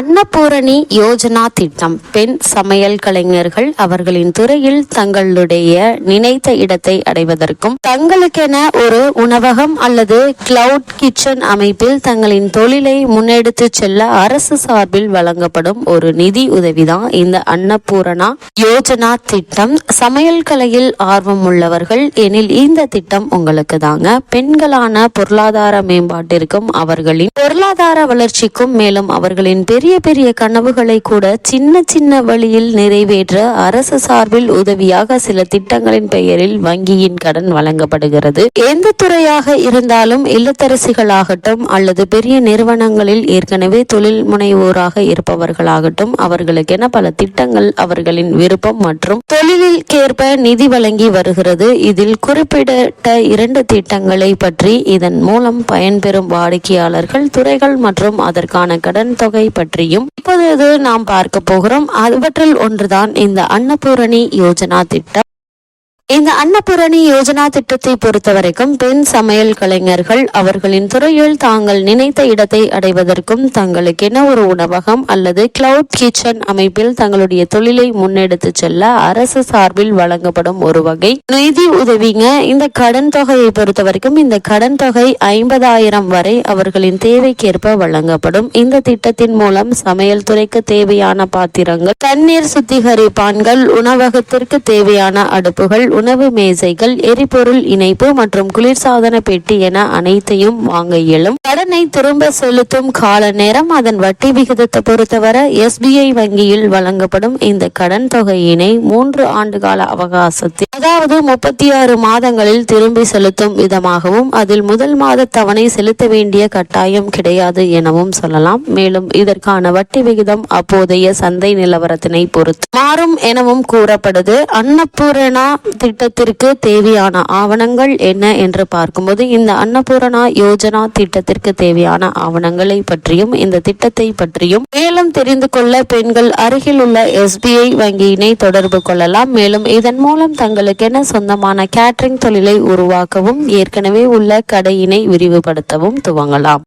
அன்னபூரணி யோஜனா திட்டம். பெண் சமையல் கலைஞர்கள் அவர்களின் துறையில் தங்களுடைய நினைத்த இடத்தை அடைவதற்கும் தங்களுக்கென ஒரு உணவகம் அல்லது கிளவுட் கிச்சன் அமைப்பில் தங்களின் தொழிலை முன்னெடுத்து செல்ல அரசு சார்பில் வழங்கப்படும் ஒரு நிதி உதவிதான் இந்த அன்னபூரணா யோஜனா திட்டம். சமையல் கலையில் ஆர்வம் உள்ளவர்கள் எனில் இந்த திட்டம் உங்களுக்கு தாங்க. பெண்களான பொருளாதார மேம்பாட்டிற்கும் அவர்களின் பொருளாதார வளர்ச்சிக்கும் மேலும் அவர்களின் பெரிய பெரிய கனவுகளை கூட சின்ன சின்ன வழியில் நிறைவேற்ற அரசு சார்பில் உதவியாக சில திட்டங்களின் பெயரில் வங்கியின் கடன் வழங்கப்படுகிறது. எந்த துறையாக இருந்தாலும் இல்லத்தரசிகளாகட்டும் அல்லது பெரிய நிறுவனங்களில் ஏற்கனவே தொழில் முனைவோராக இருப்பவர்களாகட்டும் அவர்களுக்கென பல திட்டங்கள் அவர்களின் விருப்பம் மற்றும் தொழிலிற்கேற்ப நிதி வழங்கி வருகிறது. இதில் குறிப்பிட்ட இரண்டு திட்டங்களை பற்றி இதன் மூலம் பயன்பெறும் வாடிக்கையாளர்கள் துறைகள் மற்றும் அதற்கான கடன் தொகை பற்றியும் இப்பொழுது நாம் பார்க்க போகிறோம். அவற்றில் ஒன்றுதான் இந்த அன்னபூரணி யோஜனா திட்டம். இந்த அன்னபூரணி யோஜனா திட்டத்தை பொறுத்தவரைக்கும் பெண் சமையல் கலைஞர்கள் அவர்களின் துறையில் தாங்கள் நினைத்த இடத்தை அடைவதற்கும் தங்களுக்கென ஒரு உணவகம் அல்லது கிளவுட் கிச்சன் அமைப்பில் தங்களுடைய தொழிலை முன்னெடுத்து செல்ல அரசு சார்பில் வழங்கப்படும் ஒரு வகை நிதி உதவிங்க. இந்த கடன் தொகையை பொறுத்தவரைக்கும் இந்த கடன் தொகை ஐம்பதாயிரம் வரை அவர்களின் தேவைக்கேற்ப வழங்கப்படும். இந்த திட்டத்தின் மூலம் சமையல் துறைக்கு தேவையான பாத்திரங்கள் தண்ணீர் சுத்திகரிப்பான்கள் உணவகத்திற்கு தேவையான அடுப்புகள் உணவு மேசைகள் எரிபொருள் இணைப்பு மற்றும் குளிர்சாதன பெட்டி என அனைத்தையும் வாங்க இயலும். கடனை திரும்ப செலுத்தும் கால நேரம் அதன் வட்டி விகிதத்தை பொறுத்தவரை எஸ்பிஐ வங்கியில் வழங்கப்படும் இந்த கடன் தொகையினை மூன்று ஆண்டு கால அவகாசத்தில் அதாவது முப்பத்தி ஆறு மாதங்களில் திரும்பி செலுத்தும் விதமாகவும் அதில் முதல் மாத தவணை செலுத்த வேண்டிய கட்டாயம் கிடையாது எனவும் சொல்லலாம். மேலும் இதற்கான வட்டி விகிதம் அப்போதைய சந்தை நிலவரத்தினை பொறுத்து மாறும் எனவும் கூறப்படுது. அன்னபூரணா திட்டத்திற்கு தேவையான ஆவணங்கள் என்ன என்று பார்க்கும்போது இந்த அன்னபூரணா யோஜனா திட்டத்திற்கு தேவையான ஆவணங்களை பற்றியும் இந்த திட்டத்தை பற்றியும் மேலும் தெரிந்து கொள்ள பெண்கள் அருகில் உள்ள எஸ்பிஐ வங்கியினை தொடர்பு கொள்ளலாம். மேலும் இதன் மூலம் தங்களுக்கென சொந்தமான கேட்டரிங் தொழிலை உருவாக்கவும் ஏற்கனவே உள்ள கடையினை விரிவுபடுத்தவும் துவங்கலாம்.